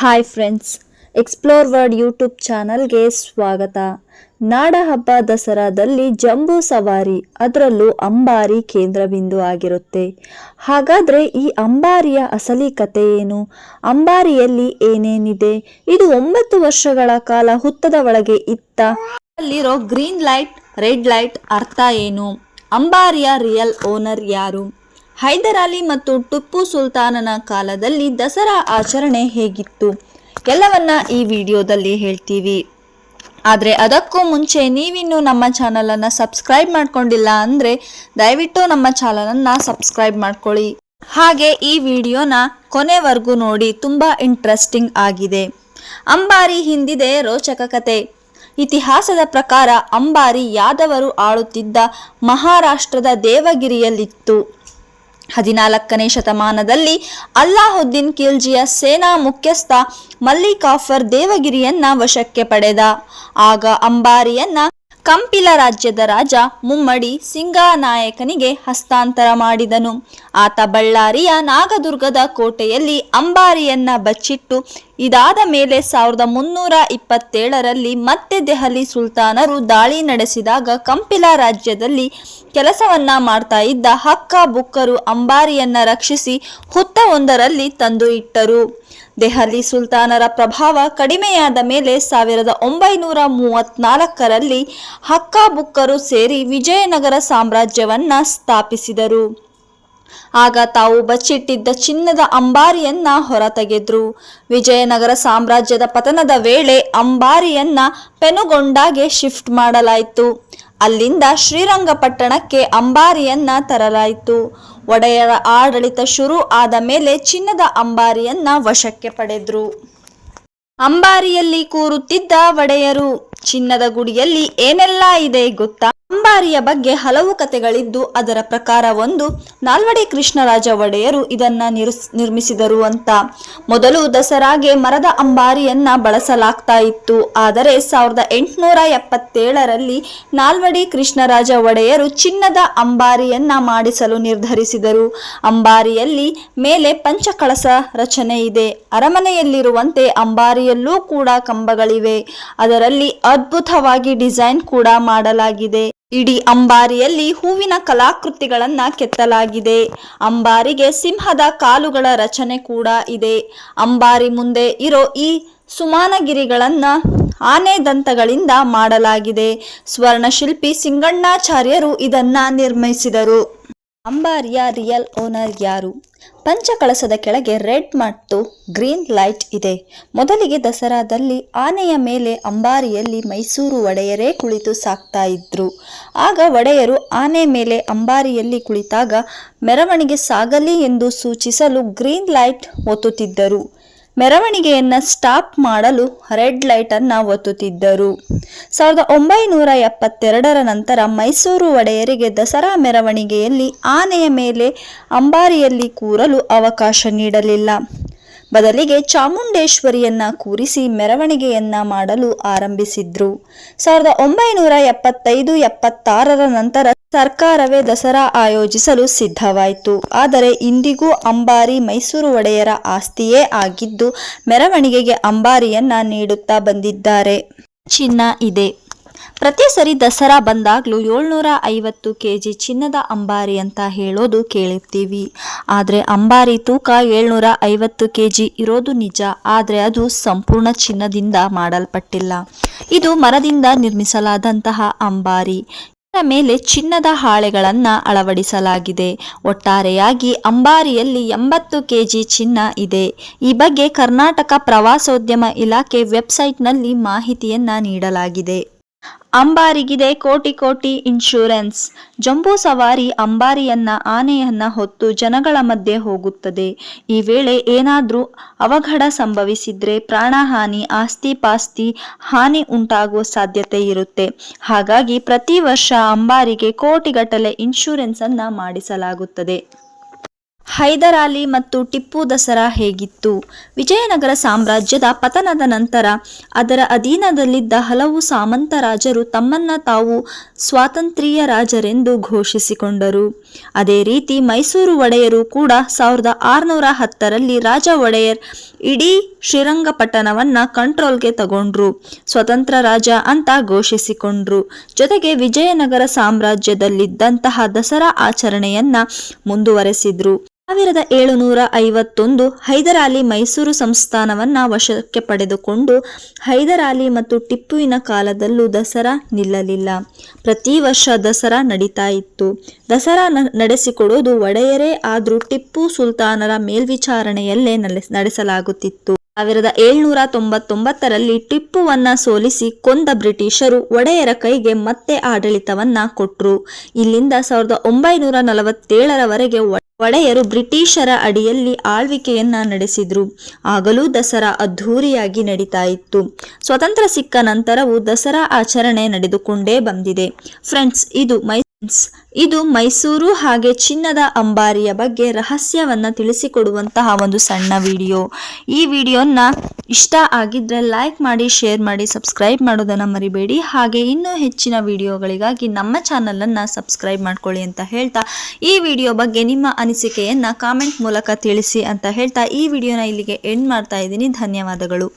Hi friends explore world YouTube ಚಾನಲ್ಗೆ ಸ್ವಾಗತ. ನಾಡಹಬ್ಬ ದಸರಾದಲ್ಲಿ ಜಂಬೂ ಸವಾರಿ, ಅದರಲ್ಲೂ ಅಂಬಾರಿ ಕೇಂದ್ರಬಿಂದು ಆಗಿರುತ್ತೆ. ಹಾಗಾದರೆ ಈ ಅಂಬಾರಿಯ ಅಸಲಿ ಕತೆ ಏನು? ಅಂಬಾರಿಯಲ್ಲಿ ಏನೇನಿದೆ? ಇದು ಒಂಬತ್ತು ವರ್ಷಗಳ ಕಾಲ ಹುತ್ತದ ಒಳಗೆ ಇತ್ತ? ಅಲ್ಲಿರೋ ಗ್ರೀನ್ ಲೈಟ್, ರೆಡ್ ಲೈಟ್ ಅರ್ಥ ಏನು? ಅಂಬಾರಿಯ ರಿಯಲ್ ಓನರ್ ಯಾರು? ಹೈದರಾಲಿ ಮತ್ತು ಟಿಪ್ಪು ಸುಲ್ತಾನನ ಕಾಲದಲ್ಲಿ ದಸರಾ ಆಚರಣೆ ಹೇಗಿತ್ತು? ಎಲ್ಲವನ್ನ ಈ ವಿಡಿಯೋದಲ್ಲಿ ಹೇಳ್ತೀವಿ. ಆದರೆ ಅದಕ್ಕೂ ಮುಂಚೆ ನೀವಿನ್ನೂ ನಮ್ಮ ಚಾನಲನ್ನು ಸಬ್ಸ್ಕ್ರೈಬ್ ಮಾಡ್ಕೊಂಡಿಲ್ಲ ಅಂದರೆ ದಯವಿಟ್ಟು ನಮ್ಮ ಚಾನಲನ್ನು ಸಬ್ಸ್ಕ್ರೈಬ್ ಮಾಡ್ಕೊಳ್ಳಿ. ಹಾಗೆ ಈ ವಿಡಿಯೋನ ಕೊನೆವರೆಗೂ ನೋಡಿ, ತುಂಬ ಇಂಟ್ರೆಸ್ಟಿಂಗ್ ಆಗಿದೆ. ಅಂಬಾರಿ ಹಿಂದಿದೆ ರೋಚಕ ಕತೆ. ಇತಿಹಾಸದ ಪ್ರಕಾರ ಅಂಬಾರಿ ಯಾದವರು ಆಳುತ್ತಿದ್ದ ಮಹಾರಾಷ್ಟ್ರದ ದೇವಗಿರಿಯಲ್ಲಿತ್ತು. ಹದಿನಾಲ್ಕನೇ ಶತಮಾನದಲ್ಲಿ ಅಲ್ಲಾಹುದ್ದೀನ್ ಖಿಲ್ಜಿಯ ಸೇನಾ ಮುಖ್ಯಸ್ಥ ಮಲ್ಲಿಕಾಫರ್ ದೇವಗಿರಿಯನ್ನ ವಶಕ್ಕೆ ಪಡೆದ. ಆಗ ಅಂಬಾರಿಯನ್ನ ಕಂಪಿಲ ರಾಜ್ಯದ ರಾಜ ಮುಮ್ಮಡಿ ಸಿಂಗಾನಾಯಕನಿಗೆ ಹಸ್ತಾಂತರ ಮಾಡಿದನು. ಆತ ಬಳ್ಳಾರಿಯ ನಾಗದುರ್ಗದ ಕೋಟೆಯಲ್ಲಿ ಅಂಬಾರಿಯನ್ನ ಬಚ್ಚಿಟ್ಟು ಇದಾದ ಮೇಲೆ ಸಾವಿರದ ಮುನ್ನೂರ ಇಪ್ಪತ್ತೇಳರಲ್ಲಿ ಮತ್ತೆ ದೆಹಲಿ ಸುಲ್ತಾನರು ದಾಳಿ ನಡೆಸಿದಾಗ ಕಂಪಿಲ ರಾಜ್ಯದಲ್ಲಿ ಕೆಲಸವನ್ನ ಮಾಡ್ತಾ ಇದ್ದ ಹಕ್ಕ ಬುಕ್ಕರು ಅಂಬಾರಿಯನ್ನ ರಕ್ಷಿಸಿ ಹುತ್ತವೊಂದರಲ್ಲಿ ತಂದು ಇಟ್ಟರು. ದೆಹಲಿ ಸುಲ್ತಾನರ ಪ್ರಭಾವ ಕಡಿಮೆಯಾದ ಮೇಲೆ ಸಾವಿರದ ಒಂಬೈನೂರ ಮೂವತ್ನಾಲ್ಕರಲ್ಲಿ ಹಕ್ಕ ಬುಕ್ಕರು ಸೇರಿ ವಿಜಯನಗರ ಸಾಮ್ರಾಜ್ಯವನ್ನ ಸ್ಥಾಪಿಸಿದರು. ಆಗ ತಾವು ಬಚ್ಚಿಟ್ಟಿದ್ದ ಚಿನ್ನದ ಅಂಬಾರಿಯನ್ನ ಹೊರತೆಗೆದ್ರು. ವಿಜಯನಗರ ಸಾಮ್ರಾಜ್ಯದ ಪತನದ ವೇಳೆ ಅಂಬಾರಿಯನ್ನ ಪೆನುಗೊಂಡಾಗೆ ಶಿಫ್ಟ್ ಮಾಡಲಾಯಿತು. ಅಲ್ಲಿಂದ ಶ್ರೀರಂಗಪಟ್ಟಣಕ್ಕೆ ಅಂಬಾರಿಯನ್ನ ತರಲಾಯಿತು. ಒಡೆಯರ ಆಡಳಿತ ಶುರು ಆದ ಮೇಲೆ ಚಿನ್ನದ ಅಂಬಾರಿಯನ್ನ ವಶಕ್ಕೆ ಪಡೆದ್ರು. ಅಂಬಾರಿಯಲ್ಲಿ ಕೂರುತ್ತಿದ್ದ ಒಡೆಯರು, ಚಿನ್ನದ ಗುಡಿಯಲ್ಲಿ ಏನೆಲ್ಲ ಇದೆ ಗೊತ್ತಾ? ಅಂಬಾರಿಯ ಬಗ್ಗೆ ಹಲವು ಕಥೆಗಳಿದ್ದು ಅದರ ಪ್ರಕಾರ ಒಂದು, ನಾಲ್ವಡಿ ಕೃಷ್ಣರಾಜ ಒಡೆಯರು ಇದನ್ನ ನಿರ್- ನಿರ್ಮಿಸಿದರು ಅಂತ. ಮೊದಲು ದಸರಾಗೆ ಮರದ ಅಂಬಾರಿಯನ್ನ ಬಳಸಲಾಗ್ತಾ ಇತ್ತು. ಆದರೆ ಸಾವಿರದ ಎಂಟುನೂರ ಎಪ್ಪತ್ತೇಳರಲ್ಲಿ ನಾಲ್ವಡಿ ಕೃಷ್ಣರಾಜ ಒಡೆಯರು ಚಿನ್ನದ ಅಂಬಾರಿಯನ್ನ ಮಾಡಿಸಲು ನಿರ್ಧರಿಸಿದರು. ಅಂಬಾರಿಯಲ್ಲಿ ಮೇಲೆ ಪಂಚಕಳಸ ರಚನೆ ಇದೆ. ಅರಮನೆಯಲ್ಲಿರುವಂತೆ ಅಂಬಾರಿಯಲ್ಲೂ ಕೂಡ ಕಂಬಗಳಿವೆ. ಅದರಲ್ಲಿ ಅದ್ಭುತವಾಗಿ ಡಿಸೈನ್ ಕೂಡ ಮಾಡಲಾಗಿದೆ. ಇಡೀ ಅಂಬಾರಿಯಲ್ಲಿ ಹೂವಿನ ಕಲಾಕೃತಿಗಳನ್ನು ಕೆತ್ತಲಾಗಿದೆ. ಅಂಬಾರಿಗೆ ಸಿಂಹದ ಕಾಲುಗಳ ರಚನೆ ಕೂಡ ಇದೆ. ಅಂಬಾರಿ ಮುಂದೆ ಇರೋ ಈ ಸುಮಾನಗಿರಿಗಳನ್ನ ಆನೆ ದಂತಗಳಿಂದ ಮಾಡಲಾಗಿದೆ. ಸ್ವರ್ಣಶಿಲ್ಪಿ ಸಿಂಗಣ್ಣಾಚಾರ್ಯರು ಇದನ್ನ ನಿರ್ಮಿಸಿದರು. ಅಂಬಾರಿಯ ರಿಯಲ್ ಓನರ್ ಯಾರು? ಪಂಚಕಳಸದ ಕೆಳಗೆ ರೆಡ್ ಮತ್ತು ಗ್ರೀನ್ ಲೈಟ್ ಇದೆ. ಮೊದಲಿಗೆ ದಸರಾದಲ್ಲಿ ಆನೆಯ ಮೇಲೆ ಅಂಬಾರಿಯಲ್ಲಿ ಮೈಸೂರು ಒಡೆಯರೇ ಕುಳಿತು ಸಾಕ್ತಾ ಇದ್ರು. ಆಗ ಒಡೆಯರು ಆನೆ ಮೇಲೆ ಅಂಬಾರಿಯಲ್ಲಿ ಕುಳಿತಾಗ ಮೆರವಣಿಗೆ ಸಾಗಲಿ ಎಂದು ಸೂಚಿಸಲು ಗ್ರೀನ್ ಲೈಟ್ ಒತ್ತುತ್ತಿದ್ದರು. ಮೆರವಣಿಗೆಯನ್ನ ಸ್ಟಾಪ್ ಮಾಡಲು ರೆಡ್ ಲೈಟ್ ಅನ್ನ ಒತ್ತುತ್ತಿದ್ದರು. ಸಾವಿರದ ಒಂಬೈನೂರ ಎಪ್ಪತ್ತೆರಡರ ನಂತರ ಮೈಸೂರು ಒಡೆಯರಿಗೆ ದಸರಾ ಮೆರವಣಿಗೆಯಲ್ಲಿ ಆನೆಯ ಮೇಲೆ ಅಂಬಾರಿಯಲ್ಲಿ ಕೂರಲು ಅವಕಾಶ ನೀಡಲಿಲ್ಲ. ಬದಲಿಗೆ ಚಾಮುಂಡೇಶ್ವರಿಯನ್ನ ಕೂರಿಸಿ ಮೆರವಣಿಗೆಯನ್ನ ಮಾಡಲು ಆರಂಭಿಸಿದ್ರು. ಸಾವಿರದ ಒಂಬೈನೂರ ಎಪ್ಪತ್ತೈದು, ಎಪ್ಪತ್ತಾರರ ನಂತರ ಸರ್ಕಾರವೇ ದಸರಾ ಆಯೋಜಿಸಲು ಸಿದ್ಧವಾಯಿತು. ಆದರೆ ಇಂದಿಗೂ ಅಂಬಾರಿ ಮೈಸೂರು ಒಡೆಯರ ಆಸ್ತಿಯೇ ಆಗಿದ್ದು, ಮೆರವಣಿಗೆಗೆ ಅಂಬಾರಿಯನ್ನ ನೀಡುತ್ತಾ ಬಂದಿದ್ದಾರೆ. ಚಿನ್ನ ಇದೆ. ಪ್ರತಿ ಸರಿ ದಸರಾ ಬಂದಾಗಲೂ ಏಳ್ನೂರ ಐವತ್ತು ಕೆ ಜಿ ಚಿನ್ನದ ಅಂಬಾರಿ ಅಂತ ಹೇಳೋದು ಕೇಳಿರ್ತೀವಿ. ಆದರೆ ಅಂಬಾರಿ ತೂಕ ಏಳ್ನೂರ ಐವತ್ತು ಕೆ ಜಿ ಇರೋದು ನಿಜ, ಆದರೆ ಅದು ಸಂಪೂರ್ಣ ಚಿನ್ನದಿಂದ ಮಾಡಲ್ಪಟ್ಟಿಲ್ಲ. ಇದು ಮರದಿಂದ ನಿರ್ಮಿಸಲಾದಂತಹ ಅಂಬಾರಿ. ಇದರ ಮೇಲೆ ಚಿನ್ನದ ಹಾಳೆಗಳನ್ನು ಅಳವಡಿಸಲಾಗಿದೆ. ಒಟ್ಟಾರೆಯಾಗಿ ಅಂಬಾರಿಯಲ್ಲಿ ಎಂಬತ್ತು ಕೆಜಿ ಚಿನ್ನ ಇದೆ. ಈ ಬಗ್ಗೆ ಕರ್ನಾಟಕ ಪ್ರವಾಸೋದ್ಯಮ ಇಲಾಖೆ ವೆಬ್ಸೈಟ್ನಲ್ಲಿ ಮಾಹಿತಿಯನ್ನು ನೀಡಲಾಗಿದೆ. ಅಂಬಾರಿಗಿದೆ ಕೋಟಿ ಕೋಟಿ ಇನ್ಶೂರೆನ್ಸ್ ಜಂಬೂ ಸವಾರಿ ಅಂಬಾರಿಯನ್ನ ಆನೆಯನ್ನ ಹೊತ್ತು ಜನಗಳ ಮಧ್ಯೆ ಹೋಗುತ್ತದೆ. ಈ ವೇಳೆ ಏನಾದರೂ ಅವಘಡ ಸಂಭವಿಸಿದ್ರೆ ಪ್ರಾಣಹಾನಿ ಆಸ್ತಿ ಪಾಸ್ತಿ, ಹಾನಿ ಉಂಟಾಗುವ ಸಾಧ್ಯತೆ ಇರುತ್ತೆ. ಹಾಗಾಗಿ ಪ್ರತಿ ವರ್ಷ ಅಂಬಾರಿಗೆ ಕೋಟಿಗಟ್ಟಲೆ ಇನ್ಶೂರೆನ್ಸ್ ಅನ್ನ ಮಾಡಿಸಲಾಗುತ್ತದೆ. ಹೈದರ್ ಅಲಿ ಮತ್ತು ಟಿಪ್ಪು ದಸರಾ ಹೇಗಿತ್ತು? ವಿಜಯನಗರ ಸಾಮ್ರಾಜ್ಯದ ಪತನದ ನಂತರ ಅದರ ಅಧೀನದಲ್ಲಿದ್ದ ಹಲವು ಸಾಮಂತ ರಾಜರು ತಮ್ಮನ್ನ ತಾವು ಸ್ವಾತಂತ್ರ್ಯ ರಾಜರೆಂದು ಘೋಷಿಸಿಕೊಂಡರು. ಅದೇ ರೀತಿ ಮೈಸೂರು ಒಡೆಯರು ಕೂಡ ಸಾವಿರದ ಆರುನೂರ ಹತ್ತರಲ್ಲಿ ರಾಜ ಒಡೆಯರ್ ಇಡೀ ಶ್ರೀರಂಗಪಟ್ಟಣವನ್ನ ಕಂಟ್ರೋಲ್ಗೆ ತಗೊಂಡ್ರು. ಸ್ವತಂತ್ರ ರಾಜ ಅಂತ ಘೋಷಿಸಿಕೊಂಡ್ರು. ಜೊತೆಗೆ ವಿಜಯನಗರ ಸಾಮ್ರಾಜ್ಯದಲ್ಲಿದ್ದಂತಹ ದಸರಾ ಆಚರಣೆಯನ್ನ ಮುಂದುವರೆಸಿದ್ರು. ಸಾವಿರದ ಏಳುನೂರ ಐವತ್ತೊಂದು ಹೈದರಾಲಿ ಮೈಸೂರು ಸಂಸ್ಥಾನವನ್ನ ವಶಕ್ಕೆ ಪಡೆದುಕೊಂಡು ಹೈದರಾಲಿ ಮತ್ತು ಟಿಪ್ಪುವಿನ ಕಾಲದಲ್ಲೂ ದಸರಾ ನಿಲ್ಲಲಿಲ್ಲ. ಪ್ರತಿ ವರ್ಷ ದಸರಾ ನಡೀತಾ ಇತ್ತು. ದಸರಾ ನಡೆಸಿಕೊಡೋದು ಒಡೆಯರೇ ಆದರೂ ಟಿಪ್ಪು ಸುಲ್ತಾನರ ಮೇಲ್ವಿಚಾರಣೆಯಲ್ಲೇ ನಡೆಸಲಾಗುತ್ತಿತ್ತು. ಸಾವಿರದ ಏಳ್ನೂರ ತೊಂಬತ್ತೊಂಬತ್ತರಲ್ಲಿ ಟಿಪ್ಪುವನ್ನ ಸೋಲಿಸಿ ಕೊಂದ ಬ್ರಿಟಿಷರು ಒಡೆಯರ ಕೈಗೆ ಮತ್ತೆ ಆಡಳಿತವನ್ನ ಕೊಟ್ರು. ಇಲ್ಲಿಂದ ಸಾವಿರದ ಒಂಬೈನೂರ ನಲವತ್ತೇಳರವರೆಗೆ ಒಡೆಯರು ಬ್ರಿಟಿಷರ ಅಡಿಯಲ್ಲಿ ಆಳ್ವಿಕೆಯನ್ನ ನಡೆಸಿದ್ರು. ಆಗಲೂ ದಸರಾ ಅದ್ಧೂರಿಯಾಗಿ ನಡೀತಾ ಇತ್ತು. ಸ್ವತಂತ್ರ ಸಿಕ್ಕ ನಂತರವೂ ದಸರಾ ಆಚರಣೆ ನಡೆದುಕೊಂಡೇ ಬಂದಿದೆ. ಫ್ರೆಂಡ್ಸ್, ಇದು ಮೈ ಇದು ಮೈಸೂರು ಹಾಗೆ ಚಿನ್ನದ ಅಂಬಾರಿಯ ಬಗ್ಗೆ ರಹಸ್ಯವನ್ನು ತಿಳಿಸಿಕೊಡುವಂತಹ ಒಂದು ಸಣ್ಣ ವಿಡಿಯೋ. ಈ ವಿಡಿಯೋನ ಇಷ್ಟ ಆಗಿದ್ರೆ ಲೈಕ್ ಮಾಡಿ, ಶೇರ್ ಮಾಡಿ, ಸಬ್ಸ್ಕ್ರೈಬ್ ಮಾಡೋದನ್ನು ಮರಿಬೇಡಿ. ಹಾಗೆ ಇನ್ನೂ ಹೆಚ್ಚಿನ ವಿಡಿಯೋಗಳಿಗಾಗಿ ನಮ್ಮ ಚಾನಲನ್ನು ಸಬ್ಸ್ಕ್ರೈಬ್ ಮಾಡ್ಕೊಳ್ಳಿ ಅಂತ ಹೇಳ್ತಾ, ಈ ವಿಡಿಯೋ ಬಗ್ಗೆ ನಿಮ್ಮ ಅನಿಸಿಕೆಯನ್ನ ಕಾಮೆಂಟ್ ಮೂಲಕ ತಿಳಿಸಿ ಅಂತ ಹೇಳ್ತಾ, ಈ ವಿಡಿಯೋನ ಇಲ್ಲಿಗೆ ಎಂಡ್ ಮಾಡ್ತಾ ಇದ್ದೀನಿ. ಧನ್ಯವಾದಗಳು.